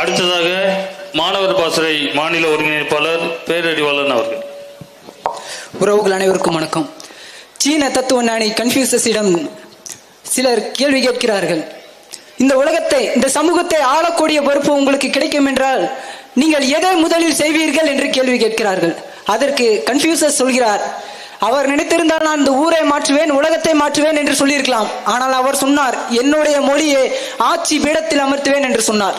அடுத்ததாக மாணவர் பாசறை மாநில ஒருங்கிணைப்பாளர் பேரறிவாளன் அவர்கள். உறவுகள் அனைவருக்கும் வணக்கம். சீன தத்துவ ஞானி கன்ஃபியூசஸிடம் சிலர் கேள்வி கேட்கிறார்கள். இந்த உலகத்தை இந்த சமூகத்தை ஆளக்கூடிய பொறுப்பு உங்களுக்கு கிடைக்கும் என்றால் நீங்கள் எதை முதலில் செய்வீர்கள் என்று கேள்வி கேட்கிறார்கள். அதற்கு கன்ஃபியூசஸ் சொல்கிறார் அவர் நினைத்திருந்தால் நான் இந்த ஊரை மாற்றுவேன் உலகத்தை மாற்றுவேன் என்று சொல்லியிருக்கலாம். ஆனால் அவர் சொன்னார் என்னுடைய மொழியை ஆட்சி பீடத்தில் அமர்த்துவேன் என்று சொன்னார்.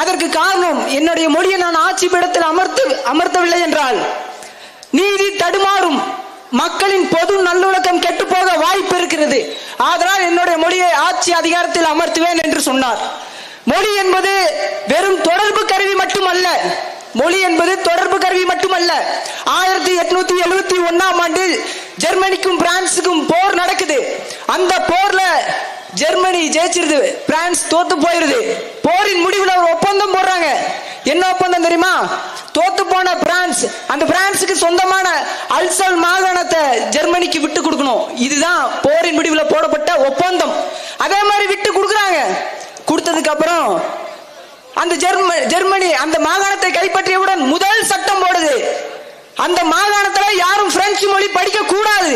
அதற்கு காரணம் என்னுடைய மொழியை நான் ஆட்சி பீடத்தில் அமர்த்து அமர்த்தவில்லை என்றால் நீதி தடுமாறும் மக்களின் பொது நல்லுழக்கம் கெட்டு போக வாய்ப்பு இருக்கிறது. ஆதலால் என்னுடைய மொழியை ஆட்சி அதிகாரத்தில் அமர்த்துவேன் என்று சொன்னார். மொழி என்பது வெறும் தொடர்பு கருவி மட்டுமல்ல. மொழி என்பது தொடர்பு கருவி மட்டுமல்ல. ஆயிரத்தி எட்நூத்தி எழுபத்தி ஒன்னாம் ஆண்டில் ஜெர்மனிக்கும் பிரான்சுக்கும் போர் நடக்குது. அந்த போர்ல ஜெர்மனி ஜெயிச்சிருது. பிரான்ஸ் தோத்து போயிருது. போரின் முடிவில் ஒரு ஒப்பந்தம் போடுறாங்க. என்ன ஒப்பந்தம் தெரியுமா? தோத்து போன பிரான்ஸ் அந்த பிரான்ஸுக்கு சொந்தமான அல்சல் மாகாணத்தை ஜெர்மனிக்கு விட்டு கொடுக்கணும். இதுதான் போரின் முடிவில் போடப்பட்ட ஒப்பந்தம். அதே மாதிரி விட்டு கொடுக்குறாங்க. கொடுத்ததுக்கு அப்புறம் அந்த ஜெர்ம ஜெர்மனி அந்த மாகாணத்தை கைப்பற்றியவுடன் முதல் சட்டம் போடுது. அந்த மாகாணத்துல யாரும் பிரெஞ்சு மொழி படிக்க கூடாது.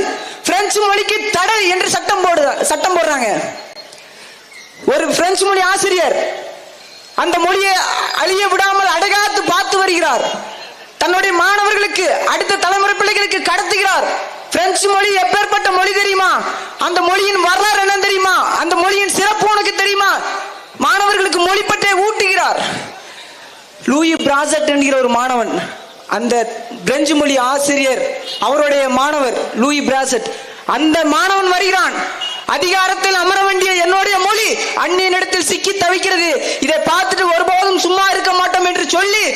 பிரெஞ்சு மொழிக்கு தடை என்று சட்டம் போடு சட்டம் போடுறாங்க. ஒரு பிரெஞ்சு மொழி ஆசிரியர் அந்த மொழியை அழிய விடாமல் அடகாத்து பார்த்து வருகிறார். தன்னுடைய மாணவர்களுக்கு அடுத்த தலைமுறை பிள்ளைகளுக்கு கடத்துகிறார். பிரெஞ்சு மொழி எப்பேற்பட்ட மொழி தெரியுமா? அந்த மொழியின் வரலாறு என்ன தெரியுமா? அந்த மொழியின் சிறப்பு உனக்கு தெரியுமா? மாணவர்களுக்கு மொழி ஊட்டுகிறார். லூயி பிராசட் என்கிற ஒரு மாணவன் அந்த பிரெஞ்சு மொழி ஆசிரியர் அவருடைய மாணவர் லூயி பிராசட் அந்த மாணவன் வருகிறான். அதிகாரத்தில் அமர வேண்டிய என்னுடைய மொழி அந்நியனிடத்தில் சிக்கி தவிக்கிறது. இதை பார்த்துட்டு ஒருபோதும் சும்மா இருக்க மாட்டோம் என்று சொல்லி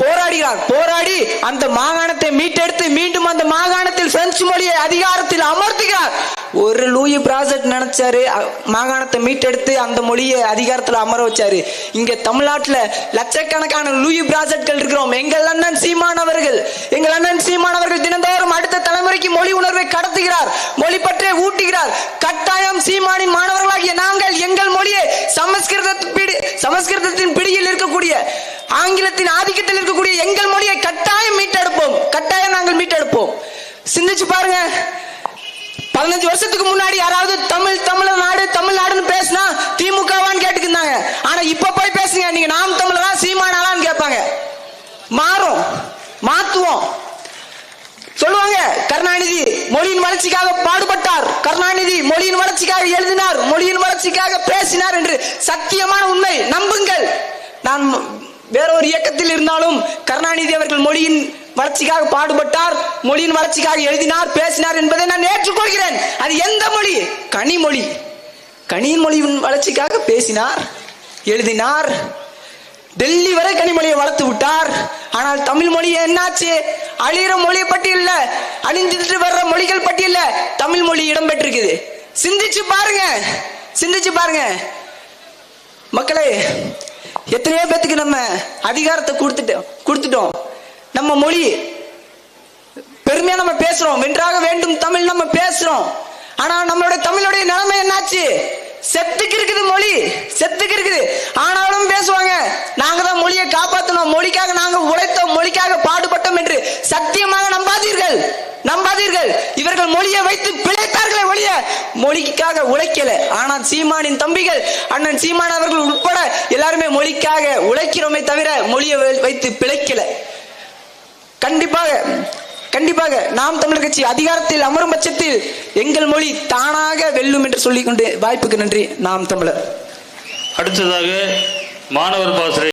போராடுகிறார் போராடி அந்த மாகாணத்தை மீட்டெடுத்து மீண்டும் அந்த மாகாணத்தில் பிரெஞ்சு மொழியை அதிகாரத்தில் அமர்த்துகிறார். ஒரு லூயி பிராசட் நினைச்சாரு மாகாணத்தை மீட்டெடுத்து அந்த மொழியை அதிகாரத்தில் அமர வச்சாரு. இங்க தமிழ்நாட்டில் லட்சக்கணக்கான லூயி பிராசட்கள் இருக்கிறோம். எங்கள் அண்ணன் சீமானவர்கள் எங்கள் அண்ணன் சீமானவர்கள் தினந்தோறும் அடுத்த தலைமுறைக்கு மொழி உணர்வை கடத்துகிறார் மொழிபற்றே ஊட்டுகிறார். கட்டாயம் சீமானின் மாணவர்களாகிய நாங்கள் எங்கள் மொழியை சமஸ்கிருத பிடி சமஸ்கிருதத்தின் பிடியில் இருக்கக்கூடிய ஆங்கிலத்தின் ஆதிக்கத்தில் இருக்கக்கூடிய எங்கள் மொழியை கட்டாயம் மீட்டெடுப்போம். கட்டாயம் நாங்கள் மீட்டெடுப்போம். சிந்திச்சு பாருங்க. பதினஞ்சு வருஷத்துக்கு முன்னாடி யாராவது தமிழ் தமிழ்நாடு தமிழ்நாடுன்னு பேசினா திமுகவான்னு கேட்டுக்கிருந்தாங்க ஆனா இப்ப போய் பேசுங்க. நீங்க நாம் தமிழரா சீமானாலான்னு கேட்பாங்க. மாறும். மாத்துவோம். கருணாநிதி மொழியின் வளர்ச்சிக்காக பாடுபட்டார். கருணாநிதி மொழியின் வளர்ச்சிக்காக எழுதினார். மொழியின் வளர்ச்சிக்காக பேசினார் என்று சத்தியமான உண்மை. நம்புங்கள். நான் வேற ஒரு இயக்கத்தில் இருந்தாலும் கருணாநிதி அவர்கள் மொழியின் வளர்ச்சிக்காக பாடுபட்டார் மொழியின் வளர்ச்சிக்காக எழுதினார் பேசினார் என்பதை நான் ஏற்றுக்கொள்கிறேன். அது எந்த மொழி? கனிமொழி. கனியின் மொழியின் வளர்ச்சிக்காக பேசினார் எழுதினார். டெல்லி வரை கனிமொழியை வளர்த்து விட்டார். ஆனால் தமிழ் மொழி என்னாச்சு? அழிகிற மொழி பட்டியல்ல அழிஞ்சிட்டு வர்ற மொழிகள் பட்டியல்ல தமிழ் மொழி இடம்பெற்றிருக்குது. சிந்திச்சு பாருங்க. சிந்திச்சு பாருங்க. மக்களே எத்தனையோ பேத்துக்கு நம்ம அதிகாரத்தை கொடுத்துட்டோம் கொடுத்துட்டோம். நம்ம மொழி பெருமையா நம்ம பேசுறோம். வென்றாக வேண்டும் தமிழ் நம்ம பேசுறோம். ஆனா நம்மளுடைய தமிழுடைய நிலைமை என்னாச்சு? செத்துக்கு இருக்குது மொழி. செத்துக்கு இருக்குது ஆனாலும் பேசுவாங்க நாங்க தான் மொழியை காப்பாத்தணும் மொழிக்காக நாங்க உழைத்தோம் மொழிக்காக பாடுபட்டோம் என்று சத்தியமாக நம்பாதீர்கள் அவர்கள் மொழியை வைத்து பிழைத்தார்களே ஒழிய மொழிக்காக உழைக்கல. ஆனால் சீமானின் தம்பிகள் அண்ணன் சீமான் அவர்கள் உட்பட எல்லாருமே மொழிக்காக உழைக்கிறோமே தவிர மொழியை வைத்து பிழைக்கல. கண்டிப்பாக கண்டிப்பாக நாம் தமிழர் கட்சி அதிகாரத்தில் அமரும் பட்சத்தில் எங்கள் மொழி தானாக வெல்லும் என்று சொல்லிக்கொண்டு வாய்ப்புக்கு நன்றி. நாம் தமிழர். அடுத்ததாக மாணவர் பாசறை.